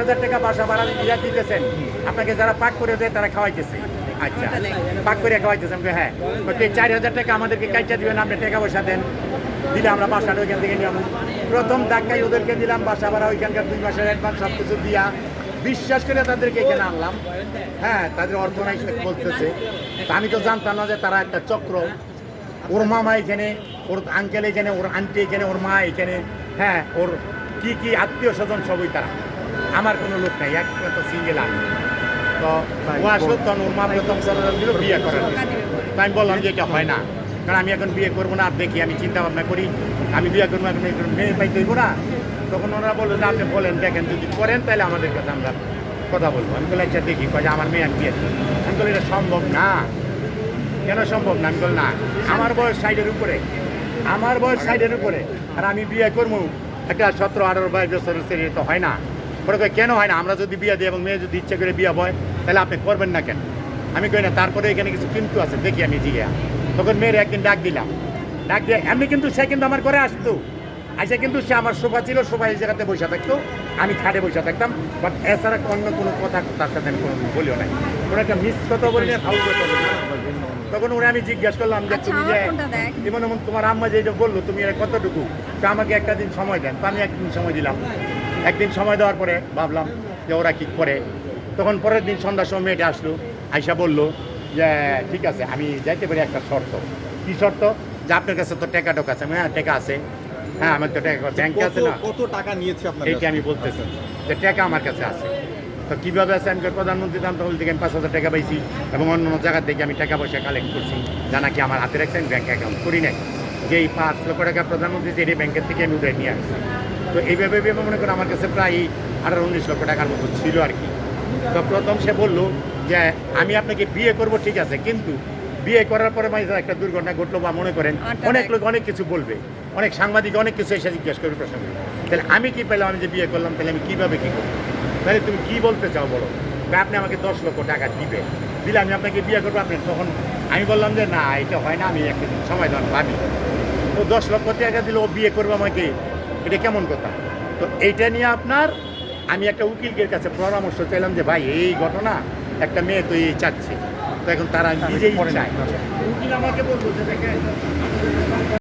হাজার টাকা বাসা ভাড়া দিতেছেন। আপনাকে যারা পাক করে দেয় তারা খাওয়াইতেছে। আচ্ছা পাক করে খাওয়াইতেছে আমি বলি, হ্যাঁ হাজার টাকা আমাদেরকে কাইটা দিবেন আপনি টাকা পয়সা দেন। দিলে আমরা ওইখান থেকে প্রথম ওদেরকে দিলাম বাসা ভাড়া ওইখানকার দুই মাসের অ্যাডভান্স সব কিছু দিয়া। বিশ্বাস করে তাদেরকে এখানে আনলাম। হ্যাঁ তাদের অর্থ নাই বলতেছে আমি তো জানতাম না যে তারা একটা চক্র। ওর মামা এখানে ওর আঙ্কেল এখানে ওর আন্টি এখানে ওর মা এখানে। হ্যাঁ ওর কি কি আত্মীয় স্বজন সবই তারা। আমার কোনো লোক নাই একমাত্র সিঙ্গেল আমি তো ও আসলো তখন ওর মা প্রথম দিল বিয়ে করার জন্য। তো আমি বললাম যে এটা হয় না। কারণ আমি এখন বিয়ে করব না আর দেখি আমি চিন্তা ভাবনা করি। আমি বিয়ে করব এখন মেয়ে পাই তৈব না। তখন ওনারা বলল যে আপনি বলেন দেখেন যদি করেন তাহলে আমাদের কাছে আমরা কথা বলব। আমি বলে আচ্ছা দেখি। কয় আমার মেয়ে আমি বিয়ে। আমি বলি এটা সম্ভব না। কেন সম্ভব না? আমি বল না আমার বয়স সাইডের উপরে। আমার বয়স সাইডের উপরে। আর আমি বিয়ে করব একটা সতেরো আঠারো বাইশ বছরের ছেলে তো হয় না। পরে কয়, কেন হয় না? আমরা যদি বিয়ে দিই এবং মেয়ে যদি ইচ্ছে করে বিয়ে হয় তাহলে আপনি করবেন না কেন? আমি কই না তারপরে এখানে কিছু কিন্তু আছে দেখি আমি জিগে তখন মেয়ের একদিন ডাক দিলাম। ডাক দিয়ে এমনি কিন্তু সে কিন্তু আমার ঘরে আসতো। আচ্ছা কিন্তু সে আমার সোফা ছিল সোফা এই জায়গাতে বসে থাকতো। আমি খাটে বসে থাকতাম। বাট এছাড়া অন্য কোনো কথা তার সাথে আমি কোনো বলিও নাই। কোনো একটা মিস কথা বলি না ফাউল কথা বলি না। তখন ওরা আমি জিজ্ঞাসা করলাম যে আচ্ছা, তুমি যে। যেমন এমন তোমার আম্মা যে এটা বলল তুমি এটা কতটুকু? তা আমাকে একটা দিন সময় দেন। তো আমি একদিন সময় দিলাম। একদিন সময় দেওয়ার পরে ভাবলাম যে ওরা কি করে? তখন পরের দিন সন্ধ্যার সময় মেয়েটা আসলো আইসা বলল যে ঠিক আছে আমি যাইতে পারি একটা শর্ত। কি শর্ত? যে আপনার কাছে তো টাকা টোকা আছে। হ্যাঁ টাকা আছে। হ্যাঁ আমার তো টাকা ব্যাংকে আছে না? কত টাকা নিয়েছে আপনার এইটা আমি বলতেছি। যে টাকা আমার কাছে আছে। তো কীভাবে আছে? আমি প্রধানমন্ত্রী দাম তখন থেকে আমি পাঁচ হাজার টাকা পাইছি এবং অন্য অন্য জায়গা থেকে আমি টাকা পয়সা কালেক্ট করছি। যা নাকি আমার হাতে রাখছি আমি ব্যাঙ্ক অ্যাকাউন্ট করি নাই। যে এই পাঁচ লক্ষ টাকা প্রধানমন্ত্রী যে ব্যাংকের থেকে আমি উঠে নিয়ে আসছি। তো এইভাবে ভেবে মনে করি আমার কাছে প্রায় আঠারো উনিশ লক্ষ টাকার মতো ছিল আর কি। তো প্রথম সে বলল যে আমি আপনাকে বিয়ে করব ঠিক আছে। কিন্তু বিয়ে করার পরে মাঝে একটা দুর্ঘটনা ঘটলো বা মনে করেন অনেক লোক অনেক কিছু বলবে। অনেক সাংবাদিক অনেক কিছু এসে জিজ্ঞেস করবে প্রশ্ন তাহলে আমি কি পেলাম? আমি যে বিয়ে করলাম তাহলে আমি কীভাবে কি করব? তাহলে তুমি কি বলতে চাও বলো? আপনি আমাকে দশ লক্ষ টাকা দিবে। দিলে আমি আপনাকে বিয়ে করব আপনি তখন আমি বললাম যে না এটা হয় না আমি একটা দিন সময় দেওয়ার ভাবি। ও দশ লক্ষ টাকা দিলে ও বিয়ে করবে আমাকে এটা কেমন কথা? তো এইটা নিয়ে আপনার আমি একটা উকিলকের কাছে পরামর্শ চাইলাম যে ভাই এই ঘটনা একটা মেয়ে তো এই চাচ্ছে। তো এখন তারা নিজেই চায়। উকিল আমাকে বলব যে দেখেন